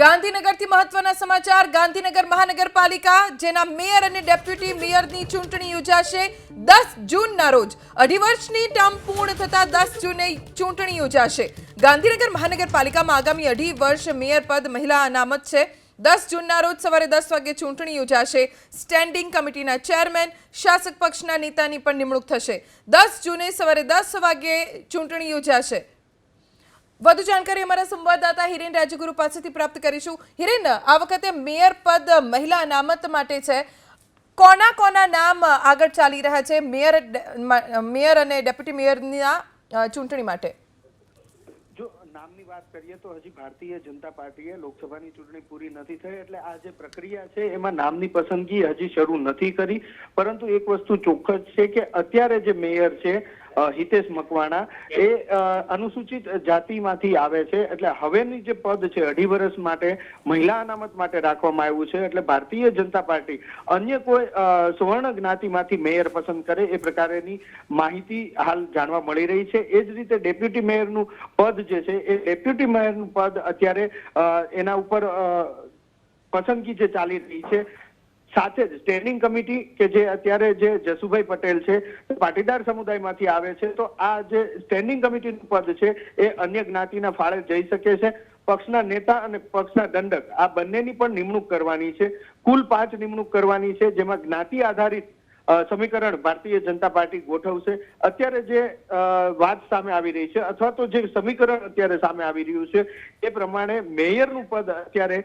ગાંધીનગરથી મહત્વના સમાચાર. ગાંધીનગર મહાનગરપાલિકા, જેના મેયર અને ડેપ્યુટી મેયરની ચૂંટણી યોજાશે દસ જૂનના રોજ. અઢી વર્ષની ટર્મ પૂર્ણ થતા દસ જૂને ચૂંટણી યોજાશે. ગાંધીનગર મહાનગરપાલિકામાં આગામી અઢી વર્ષ મેયર પદ મહિલા અનામત છે. દસ જૂનના રોજ સવારે દસ વાગે ચૂંટણી યોજાશે. સ્ટેન્ડિંગ કમિટીના ચેરમેન, શાસક પક્ષના નેતાની પણ નિમણૂક થશે. દસ જૂને સવારે દસ વાગે ચૂંટણી યોજાશે. વધુ જાણકારી અમારા સંવાદદાતા હિરેન રાજગુરુ પાસેથી પ્રાપ્ત કરીશું. હિરેન, આ વખતે મેયર પદ મહિલા અનામત માટે છે. કોના કોના નામ આગળ ચાલી રહ્યા છે મેયર મેયર અને ડેપ્યુટી મેયરના ચૂંટણી માટે? જો નામની વાત કરીએ તો હજી ભારતીય જનતા પાર્ટીએ લોકસભાની ચૂંટણી પૂરી નથી થઈ એટલે આ જે પ્રક્રિયા છે એમાં નામની પસંદગી હજી શરૂ નથી કરી. પરંતુ એક વસ્તુ ચોક્કસ છે કે અત્યારે જે મેયર છે હિતેશ મકવાણા, એ અનુસૂચિત જાતિમાંથી આવે છે. એટલે હવેની જે પદ છે, અઢી વર્ષ માટે મહિલા અનામત માટે રાખવામાં આવ્યું છે. એટલે ભારતીય જનતા પાર્ટી અન્ય કોઈ સુવર્ણ જ્ઞાતિમાંથી મેયર પસંદ કરે એ પ્રકારેની માહિતી હાલ જાણવા મળી રહી છે. એ જ રીતે ડેપ્યુટી મેયરનું પદ જે છે એ ડેપ્યુટી મેયરનું પદ અત્યારે એના ઉપર પસંદગી જે ચાલી રહી છે, સાથે જ સ્ટેન્ડિંગ કમિટી કે જે અત્યારે જે જસુભાઈ પટેલ છે, પાટીદાર સમુદાયમાંથી આવે છે, તો આ જે સ્ટેન્ડિંગ કમિટીનું પદ છે, એ અન્ય જ્ઞાતિના ફાળે જઈ શકે છે. પક્ષના નેતા અને પક્ષના દંડક, આ બંનેની પણ નિમણૂક કરવાની છે. કુલ પાંચ નિમણૂક કરવાની છે, જેમાં જ્ઞાતિ આધારિત સમીકરણ ભારતીય જનતા પાર્ટી ગોઠવશે. અત્યારે જે વાત સામે આવી રહી છે, અથવા તો જે સમીકરણ અત્યારે સામે આવી રહ્યું છે, એ પ્રમાણે મેયરનું પદ અત્યારે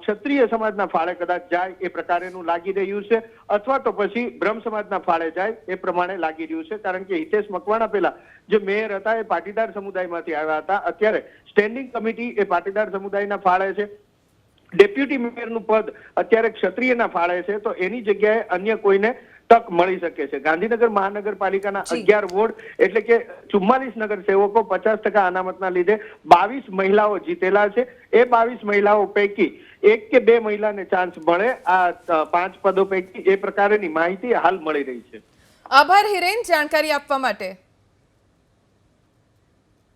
ક્ષત્રિય સમાજના ફાળે કદાચ જાય એ પ્રકારેનું લાગી રહ્યું છે, અથવા તો પછી બ્રહ્મ સમાજના ફાળે જાય એ પ્રમાણે લાગી રહ્યું છે. કારણ કે હિતેશ મકવાણા પહેલા જે મેયર હતા એ પાટીદાર સમુદાયમાંથી આવ્યા હતા. અત્યારે સ્ટેન્ડિંગ કમિટી એ પાટીદાર સમુદાયના ફાળે છે. ડેપ્યુટી મેયરનું પદ અત્યારે ક્ષત્રિયના ફાળે છે. તો એની જગ્યાએ અન્ય કોઈને તક મળી શકે છે. ગાંધીનગર મહાનગરપાલિકાના અગિયાર વોર્ડ એટલે કે ચુમ્માલીસ નગર સેવકો પચાસ ટકા અનામતના લીધે બાવીસ મહિલાઓ જીતેલા છે. એ બાવીસ મહિલાઓ પૈકી એક કે બે મહિલાને ચાન્સ મળે. આ પાંચ પદો પૈકી એ પ્રકારની માહિતી હાલ મળી રહી છે. આભાર હિરેન જાણકારી આપવા માટે.